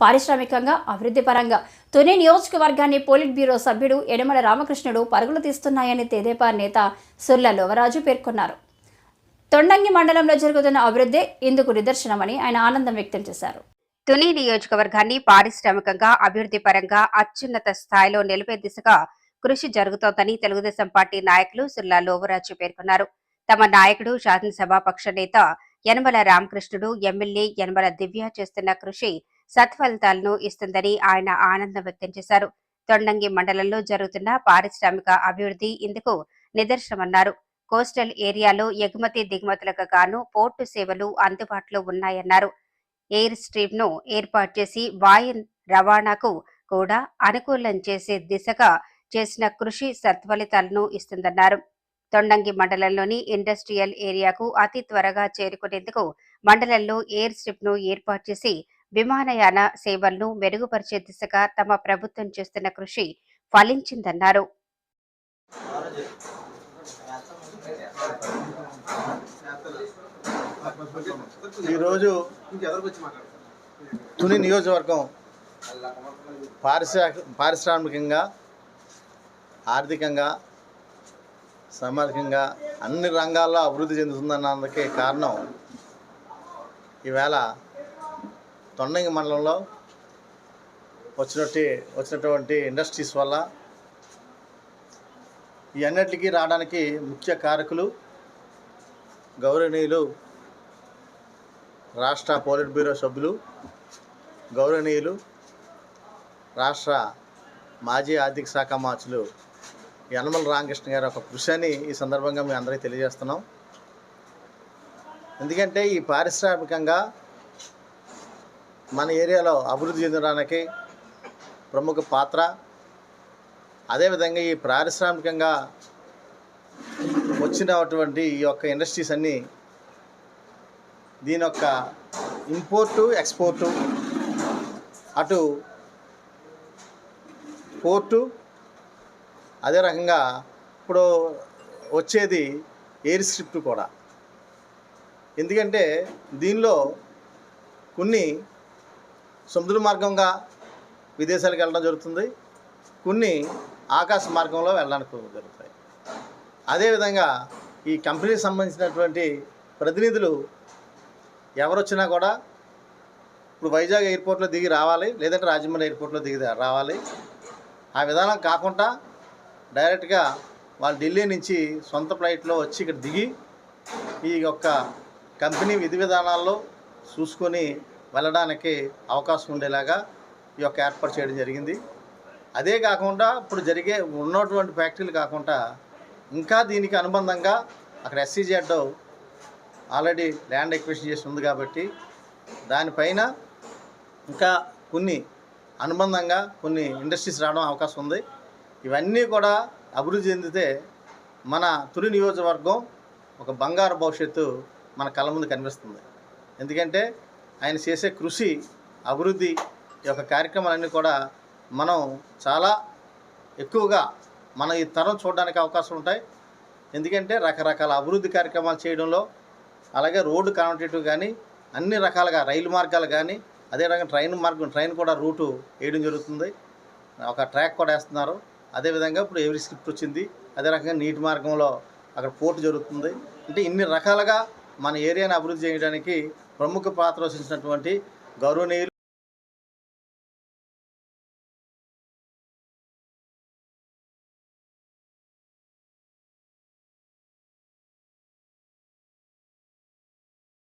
పారిశ్రామికంగా అభివృద్ధి పరంగా. తుని నియోజకవర్గాన్ని పోలిట్ బ్యూరో సభ్యుడు యనమల రామకృష్ణుడు పరుగులు తీస్తున్నాయని తెదేపా నేత సుర్ల లోవరాజు పేర్కొన్నారు. తొండంగి మండలంలో జరుగుతున్న అభివృద్ధి ఇందుకు నిదర్శనమని ఆయన ఆనందం వ్యక్తం చేశారు. తుని నియోజకవర్గాన్ని పారిశ్రామికంగా అభివృద్ధి పరంగా అత్యున్నత స్థాయిలో నిలిపే దిశగా కృషి జరుగుతోందని తెలుగుదేశం పార్టీ నాయకులు సుర్లా లోవరాజు పేర్కొన్నారు. తమ నాయకుడు శాసనసభాపక్ష నేత యనమల రామకృష్ణుడు ఎమ్మెల్యే యనమల దివ్య చేస్తున్న కృషి సత్ఫలితాలను ఇస్తుందని ఆయన ఆనందం వ్యక్తం చేశారు. తొండంగి మండలంలో జరుగుతున్న పారిశ్రామిక అభివృద్ధి ఇందుకు నిదర్శనమన్నారు. కోస్టల్ ఏరియాలో ఎగుమతి దిగుమతులకు గాను పోర్టు సేవలు అందుబాటులో ఉన్నాయన్నారు. ఎయిర్ స్ట్రీమ్ను ఏర్పాటు చేసి వాయు రవాణాకు కూడా అనుకూలం చేసే దిశగా చేసిన కృషి సత్ఫలితాలను ఇస్తుందన్నారు. తొండంగి మండలంలోని ఇండస్ట్రియల్ ఏరియాకు అతి త్వరగా చేరుకునేందుకు మండలంలో ఎయిర్ స్ట్రిప్ను ఏర్పాటు చేసి విమానయాన సేవలను మెరుగుపరిచే దిశగా తమ ప్రభుత్వం చేస్తున్న కృషి ఫలించిందన్నారు. ఈరోజు తుని నియోజకవర్గం పారిశ్రా పారిశ్రామికంగా ఆర్థికంగా సామాజికంగా అన్ని రంగాల్లో అభివృద్ధి చెందుతుందన్నందుకే కారణం ఈవేళ తొండంగి మండలంలో వచ్చినట్టు వచ్చినటువంటి ఇండస్ట్రీస్ వల్ల ఈ అన్నిటికీ రావడానికి ముఖ్య కారకులు గౌరవనీయులు రాష్ట్ర పోలిట్ బ్యూరో సభ్యులు గౌరవనీయులు రాష్ట్ర మాజీ ఆర్థిక శాఖ మార్చులు యనమల రామకృష్ణ గారి ఒక కృషి అని ఈ సందర్భంగా మేము అందరికీ తెలియజేస్తున్నాం. ఎందుకంటే ఈ పారిశ్రామికంగా మన ఏరియాలో అభివృద్ధి చెందడానికి ప్రముఖ పాత్ర. అదేవిధంగా ఈ పారిశ్రామికంగా వచ్చినటువంటి ఈ యొక్క ఇండస్ట్రీస్ అన్నీ దీని యొక్క ఇంపోర్టు ఎక్స్పోర్టు అటు పోర్టు అదే రకంగా ఇప్పుడు వచ్చేది ఎయిర్ స్క్రిప్ట్ కూడా. ఎందుకంటే దీనిలో కొన్ని సముద్ర మార్గంగా విదేశాలకు వెళ్ళడం జరుగుతుంది. కొన్ని ఆకాశ మార్గంలో వెళ్ళడానికి జరుగుతాయి. అదేవిధంగా ఈ కంపెనీకి సంబంధించినటువంటి ప్రతినిధులు ఎవరు వచ్చినా కూడా ఇప్పుడు వైజాగ్ ఎయిర్పోర్ట్లో దిగి రావాలి లేదంటే రాజమండ్రి ఎయిర్పోర్ట్లో దిగి రావాలి. ఆ విధానం కాకుండా డైరెక్ట్గా వాళ్ళు ఢిల్లీ నుంచి సొంత ఫ్లైట్లో వచ్చి ఇక్కడ దిగి ఈ యొక్క కంపెనీ విధి విధానాల్లో చూసుకొని వెళ్ళడానికి అవకాశం ఉండేలాగా ఈ యొక్క ఏర్పాటు చేయడం జరిగింది. అదే కాకుండా ఇప్పుడు జరిగే ఉన్నటువంటి ఫ్యాక్టరీలు కాకుండా ఇంకా దీనికి అనుబంధంగా అక్కడ ఎస్సీజెడ్ ఆల్రెడీ ల్యాండ్ ఎక్విషన్ చేసి ఉంది కాబట్టి దానిపైన ఇంకా కొన్ని అనుబంధంగా కొన్ని ఇండస్ట్రీస్ రావడం అవకాశం ఉంది. ఇవన్నీ కూడా అభివృద్ధి చెందితే మన తొలి నియోజకవర్గం ఒక బంగారు భవిష్యత్తు మన కళ్ళ ముందు కనిపిస్తుంది. ఎందుకంటే ఆయన చేసే కృషి అభివృద్ధి ఈ యొక్క కార్యక్రమాలన్నీ కూడా మనం చాలా ఎక్కువగా మన ఈ తరం చూడడానికి అవకాశం ఉంటాయి. ఎందుకంటే రకరకాల అభివృద్ధి కార్యక్రమాలు చేయడంలో అలాగే రోడ్డు కనెక్టివిటీ కానీ అన్ని రకాలుగా రైలు మార్గాలు కానీ అదే రకంగా ట్రైన్ మార్గం ట్రైన్ కూడా రూటు వేయడం జరుగుతుంది. ఒక ట్రాక్ కూడా వేస్తున్నారు. అదేవిధంగా ఇప్పుడు ఎవరి స్క్రిప్ట్ వచ్చింది అదే రకంగా నీటి మార్గంలో అక్కడ పోర్టు జరుగుతుంది. అంటే ఇన్ని రకాలుగా మన ఏరియాని అభివృద్ధి చేయడానికి ప్రముఖ పాత్ర వహించినటువంటి గౌరవనీయులు